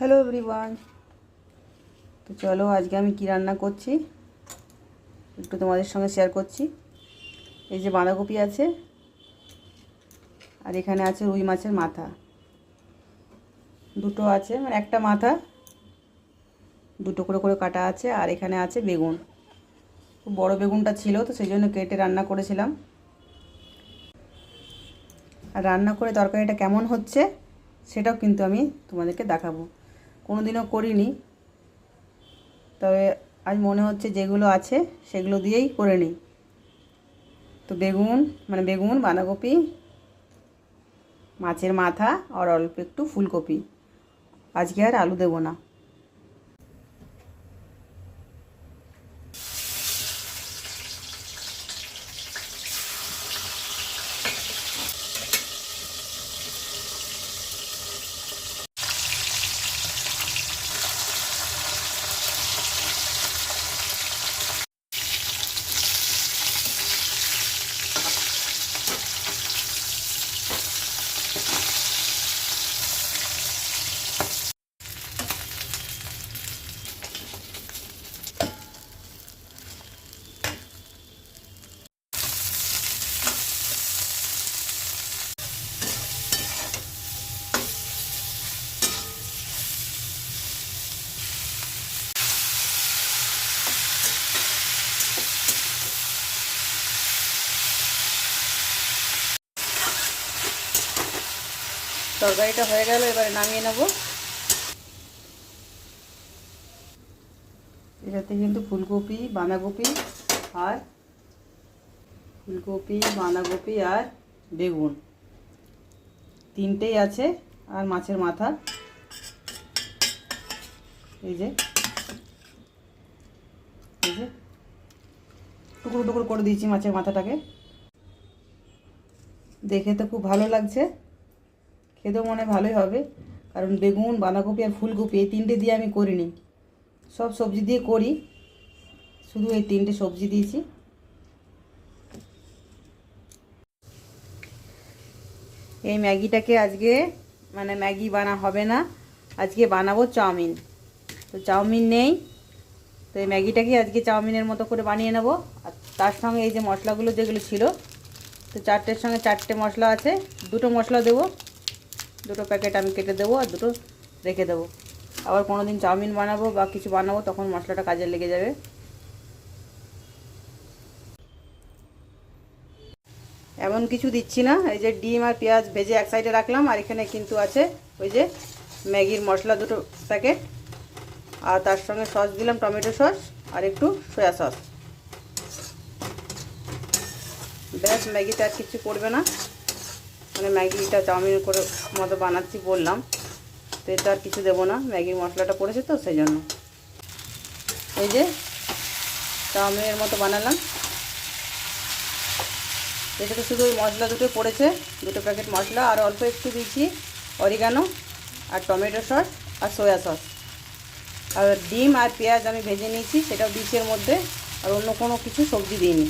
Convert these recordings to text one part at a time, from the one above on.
Hello everyone. তো চলো আজকে আমি কি রান্না করছি একটু তোমাদের সঙ্গে শেয়ার করছি। এই যে বাঁধাকপি আছে আর এখানে আছে রুই মাছের মাথা। দুটো আছে মানে একটা মাথা, দুটো করে করে কাটা আছে আর এখানে আছে বেগুন। খুব বড় বেগুনটা ছিল তো সেই জন্য কেটে রান্না করেছিলাম। আর রান্না করে তরকারিটা কেমন হচ্ছে সেটাও কিন্তু আমি তোমাদেরকে দেখাবো। কোনো দিনও করিনি। তবে আজ মনে হচ্ছে যেগুলো আছে, সেগুলো দিয়েই করে নিই। তো বেগুন মানে বেগুন, বাঁধাকপি, মাছের মাথা, আর অল্প একটু ফুলকপি। আজকে আর আলু দেবো না। তরকারিটা হয়ে গেল, এবারে নামিয়ে নেব। এটাতে কিন্তু ফুলকপি, বাঁধাকপি আর ফুলকপি, বাঁধাকপি আর বেগুন। তিনটেই আছে আর মাছের মাথা। এই যে এই যে। টুকরো টুকরো করে দিয়েছি মাছের মাথাটাকে। দেখে তো খুব ভালো লাগছে। খেতেও মনে ভালোই হবে। কারণ বেগুন, বাঁধাকপি আর ফুলকপি এই তিনটে দিয়ে আমি করিনি। সব সবজি দিয়ে করি। শুধু এই তিনটে সবজি দিয়েছি। এই ম্যাগিটাকে আজকে মানে ম্যাগি বানা হবে না। আজকে বানাবো চাউমিন। তো চাউমিন নেই। তো এই ম্যাগিটাকে আজকে চাউমিনের মতো করে বানিয়ে নেব। আর তার সঙ্গে এই যে মশলাগুলো যেগুলো ছিল, তো চারটের সঙ্গে চারটে মশলা আছে। দুটো মশলা দেবো। দুটো প্যাকেট আমি কেটে দেবো আর দুটো রেখে দেবো। আবার কোনো দিন চাউমিন বানাবো বা কিছু বানাবো, তখন মশলাটা কাজে লেগে যাবে। এমন কিছু দিচ্ছি না। এই যে ডিম আর পেঁয়াজ ভেজে এক সাইডে রাখলাম, আর এখানে কিন্তু আছে ওই যে ম্যাগির মশলা দুটো প্যাকেট। আর তার সঙ্গে সস দিলাম, টমেটো সস আর একটু সয়া সস। ব্যাস, ম্যাগিতে আর কিছু পড়বে না। মানে ম্যাগিটা চাউমিন করে মতো বানাচ্ছি বললাম। তো এতে আর কিছু দেবো না, ম্যাগির মশলাটা পড়েছে তো সেই জন্য এই যে, চাউমিনের মতো বানালাম। এটাতে শুধু ওই মশলা দুটো পড়েছে, দুটো প্যাকেট মশলা, আর অল্প একটু দিয়েছি অরিগানো, আর টমেটো সস, আর সয়া সস। আর ডিম আর পেঁয়াজ আমি ভেজে নিয়েছি, সেটাও দিয়েছি মধ্যে, আর অন্য কোনো কিছু সবজি দিইনি।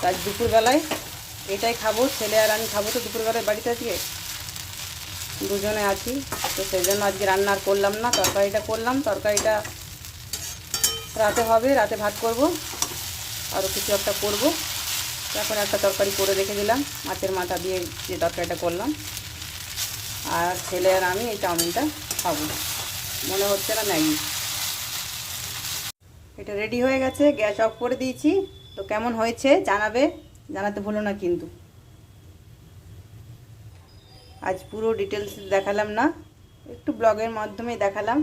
তার দুপুরবেলায় এটাই খাব, ছেলে আর আমি খাব তো দুপুরবেলায় বাড়িতে আজকে। দুজনে আছি, তো সেই জন্য আজকে রান্না আর করলাম না, তরকারিটা করলাম, তরকারিটা রাতে হবে, রাতে ভাত করব আরও কিছু একটা করব। এখন একটা তরকারি করে রেখে দিলাম, মাছের মাথা দিয়ে যে তরকারিটা করলাম। আর ছেলে আর আমি এই চাউমিনটা খাব, মনে হচ্ছে না ম্যাগি। এটা রেডি হয়ে গেছে, গ্যাস অফ করে দিয়েছি, তো কেমন হয়েছে জানাবে? জানাতে ভুলো না কিন্তু। আজ পুরো ডিটেলস দেখালাম না একটু ব্লগের মাধ্যমে দেখালাম।